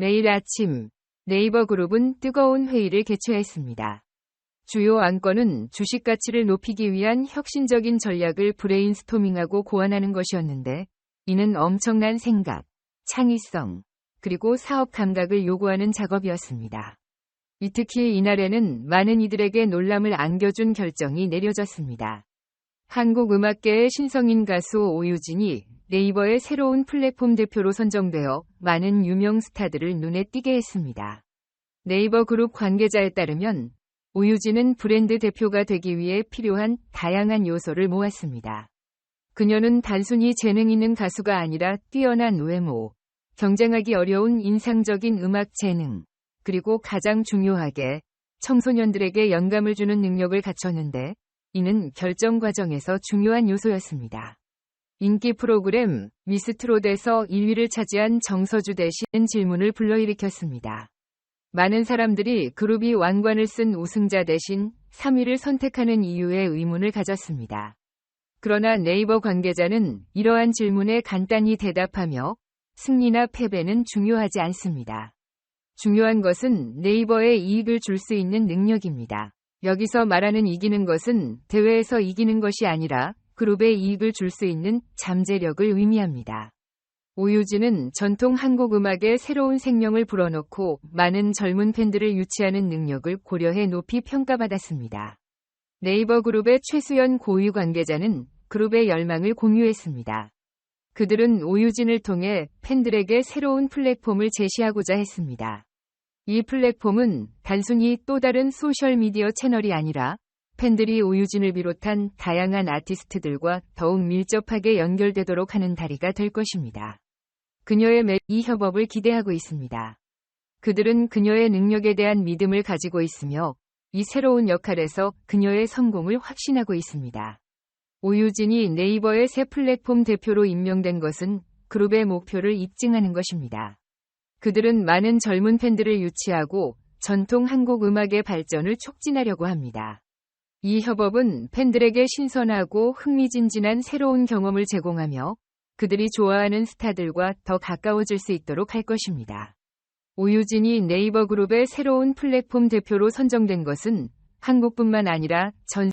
매일 아침 네이버 그룹은 뜨거운 회의를 개최했습니다. 주요 안건은 주식 가치를 높이기 위한 혁신적인 전략을 브레인스토밍하고 고안하는 것이었는데 이는 엄청난 생각, 창의성, 그리고 사업 감각을 요구하는 작업이었습니다. 이 특히 이날에는 많은 이들에게 놀람을 안겨준 결정이 내려졌습니다. 한국 음악계의 신성인 가수 오유진이 네이버의 새로운 플랫폼 대표로 선정되어 많은 유명 스타들을 눈에 띄게 했습니다. 네이버 그룹 관계자에 따르면 오유진은 브랜드 대표가 되기 위해 필요한 다양한 요소를 모았습니다. 그녀는 단순히 재능 있는 가수가 아니라 뛰어난 외모, 경쟁하기 어려운 인상적인 음악 재능, 그리고 가장 중요하게 청소년들에게 영감을 주는 능력을 갖췄는데 이는 결정 과정에서 중요한 요소였습니다. 인기 프로그램 미스트롯에서 1위를 차지한 정서주 대신 질문을 불러일으켰습니다. 많은 사람들이 그룹이 왕관을 쓴 우승자 대신 3위를 선택하는 이유에 의문을 가졌습니다. 그러나 네이버 관계자는 이러한 질문에 간단히 대답하며 승리나 패배는 중요하지 않습니다. 중요한 것은 네이버에 이익을 줄 수 있는 능력입니다. 여기서 말하는 이기는 것은 대회에서 이기는 것이 아니라 그룹에 이익을 줄 수 있는 잠재력을 의미합니다. 오유진은 전통 한국 음악에 새로운 생명을 불어넣고 많은 젊은 팬들을 유치하는 능력을 고려해 높이 평가받았습니다. 네이버 그룹의 최수연 고위 관계자는 그룹의 열망을 공유했습니다. 그들은 오유진을 통해 팬들에게 새로운 플랫폼을 제시하고자 했습니다. 이 플랫폼은 단순히 또 다른 소셜미디어 채널이 아니라 팬들이 오유진을 비롯한 다양한 아티스트들과 더욱 밀접하게 연결되도록 하는 다리가 될 것입니다. 그녀의 매 이 협업을 기대하고 있습니다. 그들은 그녀의 능력에 대한 믿음을 가지고 있으며 이 새로운 역할에서 그녀의 성공을 확신하고 있습니다. 오유진이 네이버의 새 플랫폼 대표로 임명된 것은 그룹의 목표를 입증하는 것입니다. 그들은 많은 젊은 팬들을 유치하고 전통 한국 음악의 발전을 촉진하려고 합니다. 이 협업은 팬들에게 신선하고 흥미진진한 새로운 경험을 제공하며 그들이 좋아하는 스타들과 더 가까워질 수 있도록 할 것입니다. 오유진이 네이버 그룹의 새로운 플랫폼 대표로 선정된 것은 한국뿐만 아니라 전